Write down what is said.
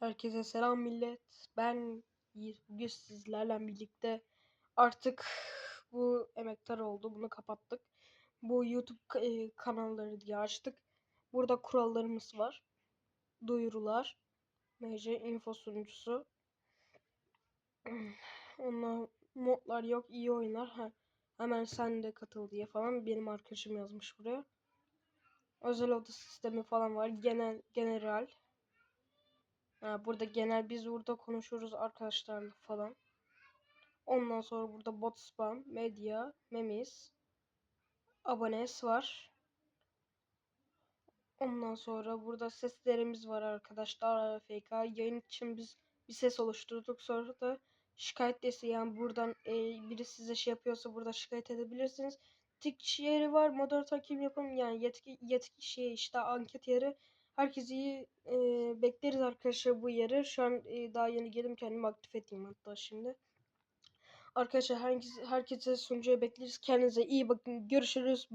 Herkese selam millet. Ben. Bugün sizlerle birlikte artık bu emektar oldu. Bunu kapattık. Bu YouTube e, kanalları diye açtık. Burada kurallarımız var. Duyurular. MC info sunucusu. Ondan modlar yok. iyi oynar. Ha, hemen sen de katıl diye falan benim arkadaşım yazmış buraya. Özel oda sistemi falan var. Genel general. Ha, burada genel biz burada konuşuyoruz arkadaşlarla falan. Ondan sonra burada bot spam, medya, memis, abones var. Ondan sonra burada seslerimiz var arkadaşlar. AFK yayın için biz bir ses oluşturduk. Sonra da şikayet desteği yani buradan e, biri size şey yapıyorsa burada şikayet edebilirsiniz. Tik yeri var. Moderatör kim yapın yani yetki yetki şey işte anket yeri. Herkesi e, bekleriz arkadaşlar bu yeri. Şu an e, daha yeni geldim kendimi aktif edeyim hatta şimdi. Arkadaşlar herkes, herkese sunucuya bekleriz. Kendinize iyi bakın. Görüşürüz.